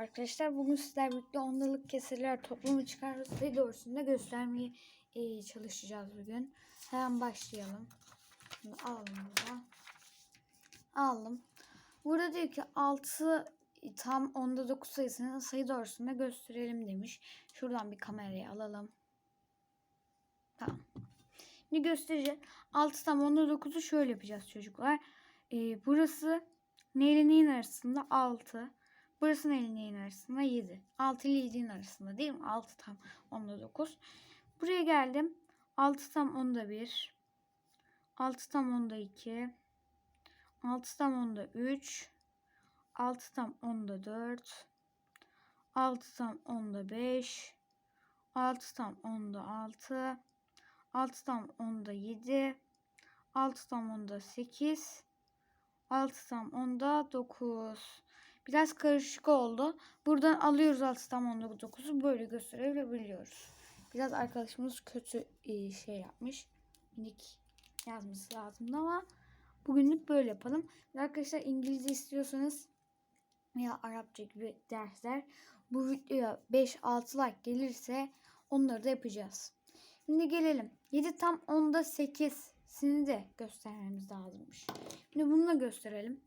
arkadaşlar. Bugün sizler birlikte ondalık kesirler toplamı çıkar sayı doğrusunda göstermeye e, çalışacağız bugün. Hemen başlayalım. Bunu alalım burada. Aldım. Burada diyor ki 6 tam onda 9 sayısını sayı doğrusunda gösterelim demiş. Şuradan bir kamerayı alalım. Tamam. Şimdi göstereceğim. 6 tam onda 9'u şöyle yapacağız çocuklar. E, burası neyle neyin arasında? 6. Burası neyle neyin arasında? 7. 6 ile 7'nin arasında değil mi? 6 tam onda 9. Buraya geldim. 6 tam onda 1. 6 tam onda 2. 6 tam onda 3. 6 tam onda 4. 6 tam onda 5. 6 tam onda 6. 6 tam onda 7. 6 tam onda 8. 6 tam onda 9. Biraz karışık oldu. Buradan alıyoruz 6 tam onda 9'u böyle gösterebiliyoruz. Biraz arkadaşımız kötü e, şey yapmış. Minik yazması lazımdı ama bugünlük böyle yapalım. Arkadaşlar İngilizce istiyorsanız veya Arapça gibi dersler bu videoya 5-6 like gelirse onları da yapacağız. Şimdi gelelim. 7 tam 10'da 8'sini de göstermemiz lazımmış. Şimdi bunu da gösterelim.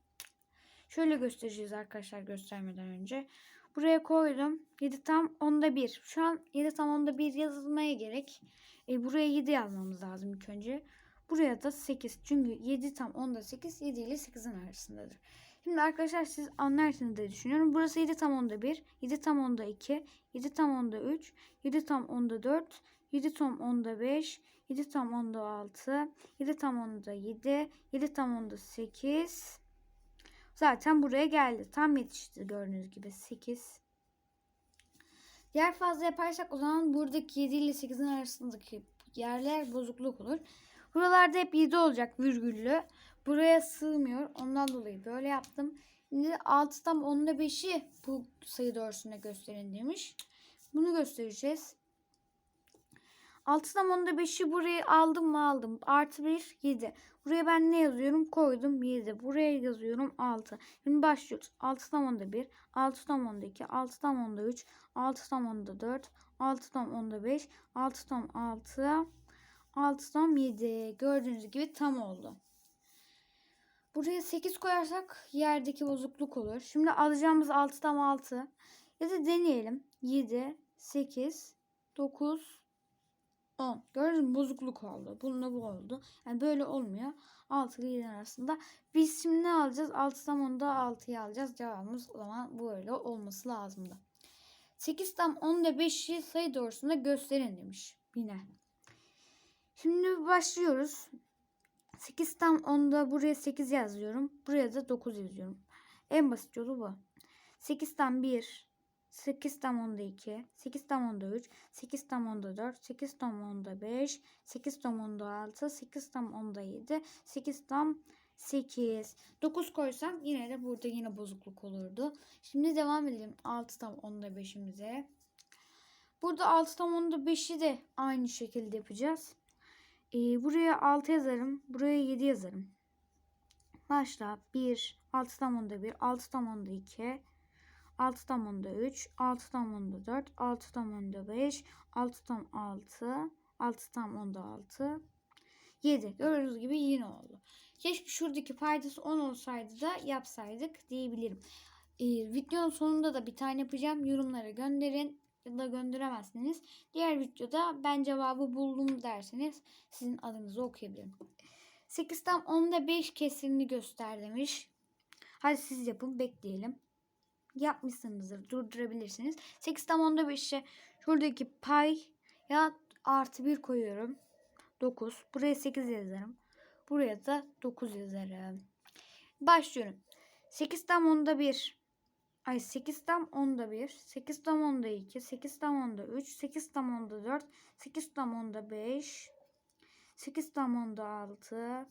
Şöyle göstereceğiz arkadaşlar göstermeden önce. Buraya koydum. 7 tam 10'da 1. Şu an 7 tam 10'da 1 yazılmaya gerek. E, buraya 7 yazmamız lazım ilk önce. Buraya da 8. Çünkü 7 tam 10'da 8 7 ile 8'in arasındadır. Şimdi arkadaşlar siz anlarsınız diye düşünüyorum. Burası 7 tam 10'da 1. 7 tam 10'da 2. 7 tam 10'da 3. 7 tam 10'da 4. 7 tam 10'da 5. 7 tam 10'da 6. 7 tam 10'da 7. 7 tam 10'da 8. Zaten buraya geldi. Tam yetişti gördüğünüz gibi 8. Diğer fazla yaparsak o zaman buradaki 7 ile 8'in arasındaki yerler bozukluk olur. Buralarda hep 7 olacak virgüllü. Buraya sığmıyor. Ondan dolayı böyle yaptım. Şimdi 6 tam 10'da 5'i bu sayı doğrusunda gösterin demiş. Bunu göstereceğiz. 6 tam 10'da 5'i buraya aldım mı aldım. Artı 1 7. Buraya ben ne yazıyorum? Koydum 7. Buraya yazıyorum 6. Şimdi başlıyoruz. 6 tam 10'da 1. 6 tam 10'da 2. 6 tam 10'da 3. 6 tam 10'da 4. 6 tam 10'da 5. 6 tam 6. 6 tam 7. Gördüğünüz gibi tam oldu. Buraya 8 koyarsak yerdeki bozukluk olur. Şimdi alacağımız 6 tam 6. Ya da deneyelim. 7, 8, 9, 10. Gördünüz? Bozukluk oldu. Bununla bu oldu. Yani böyle olmuyor. 6 ile 7 arasında. Biz şimdi ne alacağız? 6 tam 10'da 6'yı alacağız. Cevabımız o zaman böyle olması lazımdı. 8 tam 10'da 5'i sayı doğrusunda gösterin demiş. Yine. Şimdi başlıyoruz. 8 tam 10'da buraya 8 yazıyorum. Buraya da 9 yazıyorum. En basit yolu bu. 8 tam 1, 8 tam 10'da 2, 8 tam 10'da 3, 8 tam 10'da 4, 8 tam 10'da 5, 8 tam 10'da 6, 8 tam 10'da 7, 8 tam 8. 9 koysam yine de burada yine bozukluk olurdu. Şimdi devam edelim 6 tam 10'da 5'imize. Burada 6 tam 10'da 5'i de aynı şekilde yapacağız. Ee, buraya 6 yazarım. Buraya 7 yazarım. Başla. 1. 6 tam 10'da 1. 6 tam 10'da 2. 6 tam 10'da 3. 6 tam 10'da 4. 6 tam 10'da 5. 6 tam 6. 6 tam 10'da 6. 7. Gördüğünüz gibi yine oldu. Keşke şuradaki paydası 10 olsaydı da yapsaydık diyebilirim. Ee, videonun sonunda da bir tane yapacağım. Yorumlara gönderin ya da gönderemezsiniz. Diğer videoda ben cevabı buldum derseniz sizin adınızı okuyabilirim. 8 tam 10'da 5 kesirini göster demiş. Hadi siz yapın bekleyelim. Yapmışsınızdır durdurabilirsiniz. 8 tam 10'da 5'e şuradaki pay ya artı 1 koyuyorum. 9. Buraya 8 yazarım. Buraya da 9 yazarım. Başlıyorum. 8 tam 10'da 1. Ay 8 tam 10'da 1, 8 tam 10'da 2, 8 tam 10'da 3, 8 tam 10'da 4, 8 tam 10'da 5, 8 tam 10'da 6,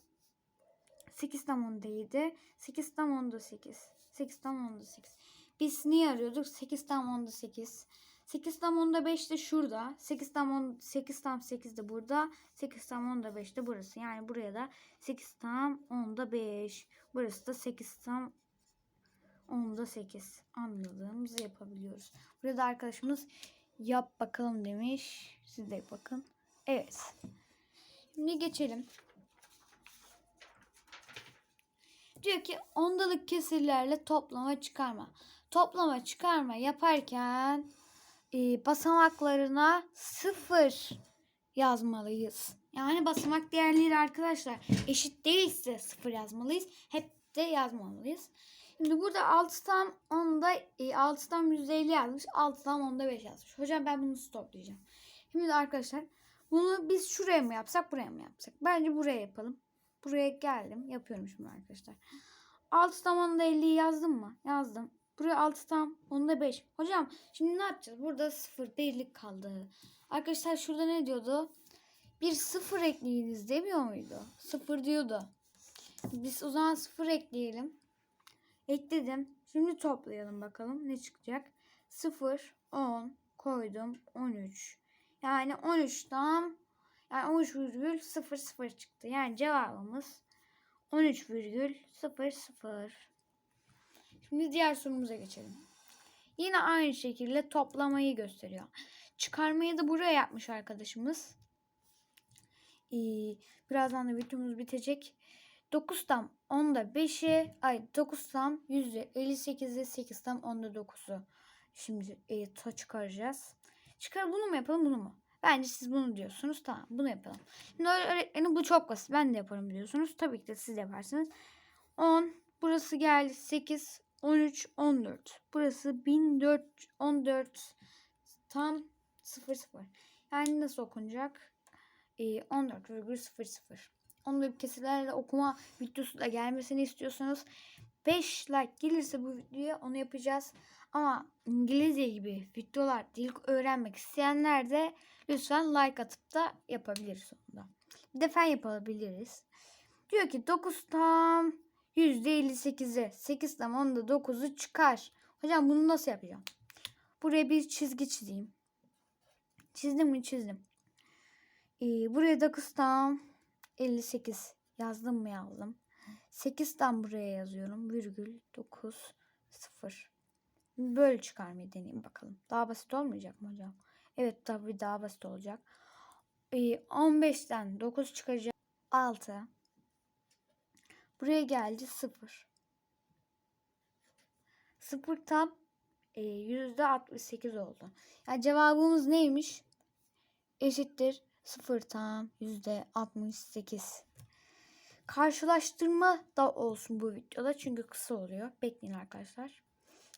8 tam 10'da 7, 8 tam 10'da 8, 8 tam 10'da 8. Biz niye arıyorduk? 8 tam 10'da 8. 8 tam 10'da 5 de şurada. 8 tam 10 8 tam 8 de burada. 8 tam 10'da 5 de burası. Yani buraya da 8 tam 10'da 5. Burası da 8 tam 10'da 8 anladığımızı yapabiliyoruz. Burada arkadaşımız yap bakalım demiş. Siz de bakın. Evet. Şimdi geçelim. Diyor ki ondalık kesirlerle toplama çıkarma. Toplama çıkarma yaparken e, basamaklarına sıfır yazmalıyız. Yani basamak değerleri arkadaşlar eşit değilse sıfır yazmalıyız. Hep de yazmamalıyız. Şimdi burada 6'dan 10'da e, 6'dan %50 yazmış. 6'dan 10'da 5 yazmış. Hocam ben bunu stoplayacağım. Şimdi arkadaşlar bunu biz şuraya mı yapsak buraya mı yapsak? Bence buraya yapalım. Buraya geldim. Yapıyorum şimdi arkadaşlar. 6'dan 10'da 50'yi yazdım mı? Yazdım. Buraya 6'dan 10'da 5. Hocam şimdi ne yapacağız? Burada 0 birlik kaldı. Arkadaşlar şurada ne diyordu? Bir sıfır ekleyiniz demiyor muydu? Sıfır diyordu. Biz o zaman sıfır ekleyelim. Ekledim. Şimdi toplayalım bakalım ne çıkacak. 0, 10 koydum 13. Yani 13'ten yani 13,00 çıktı. Yani cevabımız 13,00. Şimdi diğer sorumuza geçelim. Yine aynı şekilde toplamayı gösteriyor. Çıkarmayı da buraya yapmış arkadaşımız. Ee, birazdan da videomuz bitecek. 9 tam 10'da 5'i ay 9 tam %58'de 8 tam 10'da 9'u. Şimdi e, ta çıkaracağız. Çıkar bunu mu yapalım bunu mu? Bence siz bunu diyorsunuz. Tamam bunu yapalım. Şimdi öğretmenim bu çok basit. Ben de yaparım diyorsunuz. Tabii ki de siz yaparsınız. 10 burası geldi 8 13 14. Burası 1414 tam 00. Yani nasıl okunacak? Ee, 14,00. Onları kesirlerle okuma videosu da gelmesini istiyorsanız 5 like gelirse bu videoya onu yapacağız. Ama İngilizce gibi videolar dil öğrenmek isteyenler de lütfen like atıp da yapabilir sonunda. Bir de fen yapabiliriz. Diyor ki 9 tam %58'e 8 tam onda 9'u çıkar. Hocam bunu nasıl yapacağım? Buraya bir çizgi çizeyim. Çizdim mi çizdim. Ee, buraya 9 tam 58 yazdım mı yazdım. 8 tam buraya yazıyorum. Virgül 9 0. Böyle çıkarmayı deneyeyim bakalım. Daha basit olmayacak mı hocam? Evet tabii daha basit olacak. Ee, 15'ten 9 çıkaracağım. 6. Buraya geldi 0. 0 tam e, %68 oldu. Yani cevabımız neymiş? Eşittir 0 tam %68. Karşılaştırma da olsun bu videoda çünkü kısa oluyor. Bekleyin arkadaşlar.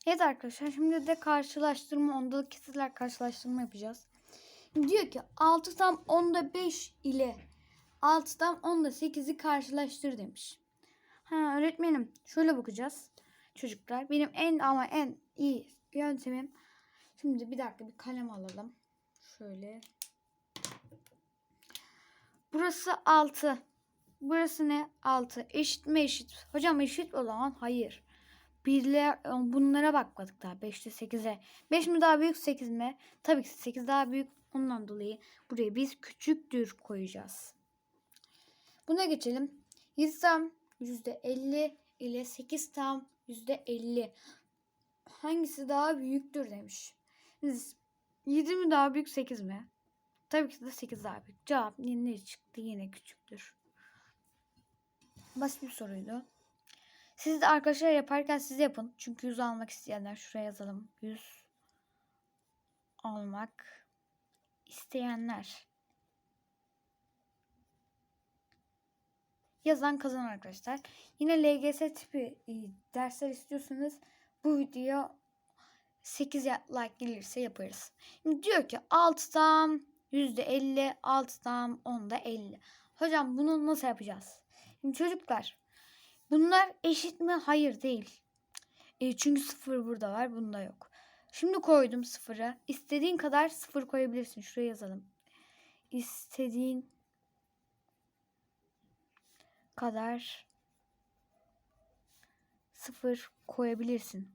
Evet arkadaşlar şimdi de karşılaştırma ondalık kesirler karşılaştırma yapacağız. Diyor ki 6 tam 10'da 5 ile 6 tam 10'da 8'i karşılaştır demiş. Ha öğretmenim şöyle bakacağız çocuklar. Benim en ama en iyi yöntemim. Şimdi bir dakika bir kalem alalım. Şöyle. Burası 6. Burası ne? 6. Eşit mi eşit? Hocam eşit o zaman. Hayır. Birle bunlara bakmadık daha. 5'te 8'e. 5 mi daha büyük 8 mi? Tabii ki 8 daha büyük. Ondan dolayı buraya biz küçüktür koyacağız. Buna geçelim. 7 tam %50 ile 8 tam %50. Hangisi daha büyüktür demiş. 7 mi daha büyük 8 mi? Tabii ki de 8 daha büyük. Cevap yine çıktı yine küçüktür. Basit bir soruydu. Siz de arkadaşlar yaparken siz yapın. Çünkü 100 almak isteyenler şuraya yazalım. 100 almak isteyenler. Yazan kazan arkadaşlar. Yine LGS tipi e, dersler istiyorsanız bu video 8 like gelirse yaparız. Şimdi diyor ki 6'dan %50, 6'dan 10'da 50. Hocam bunu nasıl yapacağız? Şimdi çocuklar bunlar eşit mi? Hayır değil. E, çünkü sıfır burada var bunda yok. Şimdi koydum sıfırı. İstediğin kadar sıfır koyabilirsin. Şuraya yazalım. İstediğin kadar sıfır koyabilirsin.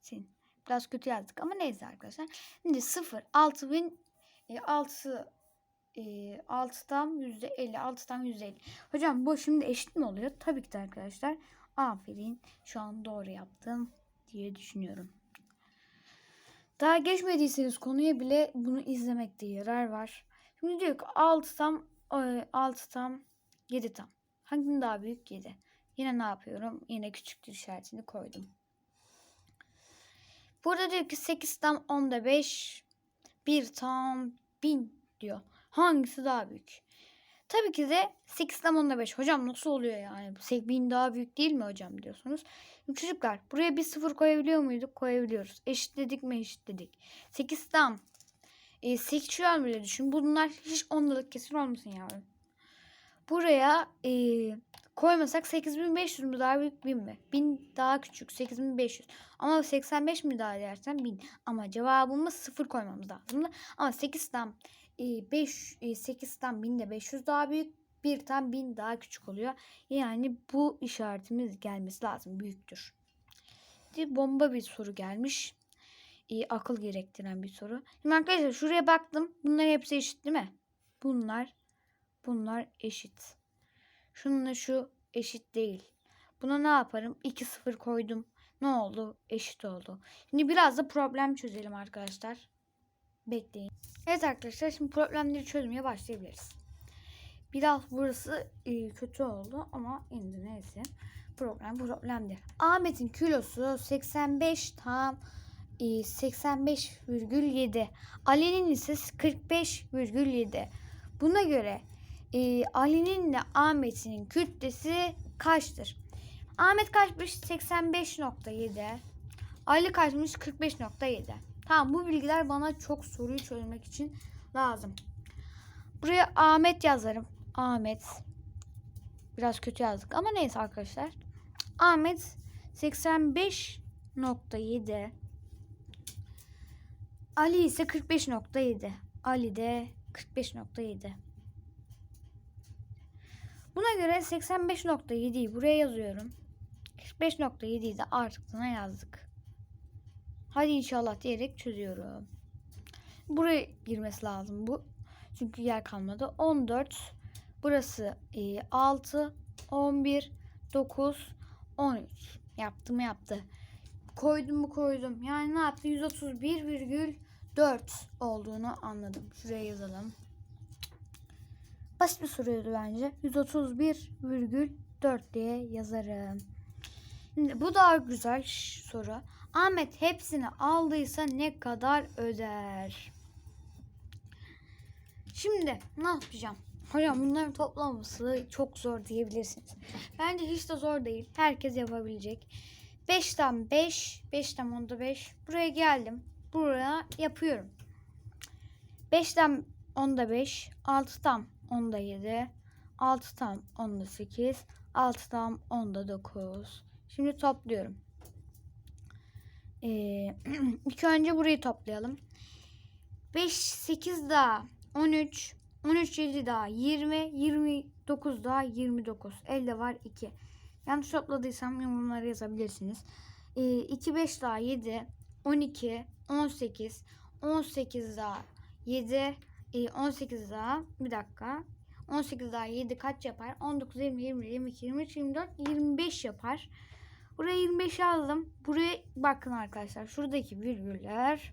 Sin. Biraz kötü yazdık ama neyse arkadaşlar. Şimdi 0 6000 e, 6 e, 6'dan %50 6'dan %50. Hocam bu şimdi eşit mi oluyor? Tabii ki de arkadaşlar. Aferin. Şu an doğru yaptım diye düşünüyorum. Daha geçmediyseniz konuya bile bunu izlemekte yarar var. Şimdi diyor ki 6 tam 6 tam 7 tam. Hanginin daha büyük 7? Yine ne yapıyorum? Yine küçüktür işaretini koydum. Burada diyor ki 8 tam 10'da 5 1 tam 1000 diyor. Hangisi daha büyük? Tabii ki de 8 tam 10'da 5. Hocam nasıl oluyor yani? 1000 daha büyük değil mi hocam diyorsunuz. Şimdi çocuklar buraya bir sıfır koyabiliyor muyduk? Koyabiliyoruz. Eşitledik mi? Eşitledik. 8 tam. E, 8 şu an bile düşün. Bunlar hiç ondalık kesir olmasın yavrum. Buraya e, koymasak 8500 mü daha büyük 1000 mi? 1000 daha küçük 8500. Ama 85 mi daha dersen 1000. Ama cevabımız 0 koymamız lazım. Ama 8 tam 5 e, 8 tam 1000 de 500 daha büyük. 1 tam 1000 daha küçük oluyor. Yani bu işaretimiz gelmesi lazım. Büyüktür. Şimdi bomba bir soru gelmiş. E, akıl gerektiren bir soru. Şimdi arkadaşlar şuraya baktım. Bunlar hepsi eşit değil mi? Bunlar bunlar eşit. Şununla şu eşit değil. Buna ne yaparım? 2 0 koydum. Ne oldu? Eşit oldu. Şimdi biraz da problem çözelim arkadaşlar. Bekleyin. Evet arkadaşlar şimdi problemleri çözmeye başlayabiliriz. Biraz burası e, kötü oldu ama indi neyse. Problem problemdir. Ahmet'in kilosu 85 tam e, 85,7. Ali'nin ise 45,7. Buna göre e, Ali'nin ile Ahmet'in kütlesi kaçtır? Ahmet kaçmış? 85.7. Ali kaçmış? 45.7. Tamam bu bilgiler bana çok soruyu çözmek için lazım. Buraya Ahmet yazarım. Ahmet. Biraz kötü yazdık ama neyse arkadaşlar. Ahmet 85.7. Ali ise 45.7. Ali de 45.7. Buna göre 85.7'yi buraya yazıyorum. 45.7'yi de artık yazdık. Hadi inşallah diyerek çözüyorum. Buraya girmesi lazım bu. Çünkü yer kalmadı. 14 burası 6 11 9 13 yaptım yaptı. Koydum mu koydum. Yani ne yaptı? 131,4 olduğunu anladım. Şuraya yazalım. Basit bir soruydu bence. 131,4 diye yazarım. Bu daha güzel soru. Ahmet hepsini aldıysa ne kadar öder? Şimdi ne yapacağım? Hocam bunların toplaması çok zor diyebilirsiniz. Bence hiç de zor değil. Herkes yapabilecek. 5'ten 5, 5'ten 10'da 5. Buraya geldim. Buraya yapıyorum. 5'ten 10'da 5, 6'dan 10'da 7, 6'dan 10'da 8, 6'dan 10'da 9. Şimdi topluyorum. Ee, ilk önce burayı toplayalım. 5, 8 daha 13, 13, 7 daha 20, 29 daha 29. Elde var 2. Yanlış topladıysam yorumlara yazabilirsiniz. Ee, 2, 5 daha 7, 12, 18, 18 daha 7, 18 daha bir dakika. 18 daha 7 kaç yapar? 19, 20, 20, 22, 23, 24, 25 yapar. Buraya 25 yazdım. Buraya bakın arkadaşlar. Şuradaki virgüller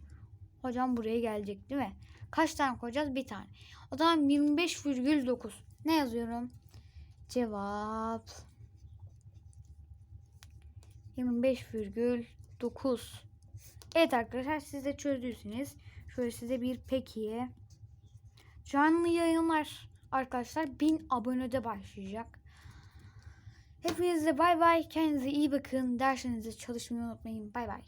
hocam buraya gelecek değil mi? Kaç tane koyacağız? Bir tane. O zaman 25,9. Ne yazıyorum? Cevap 25,9. Evet arkadaşlar siz de çözdüyseniz şöyle size bir peki canlı yayınlar arkadaşlar 1000 abonede başlayacak. Hepinize bay bay. Kendinize iyi bakın. Derslerinize çalışmayı unutmayın. Bay bay.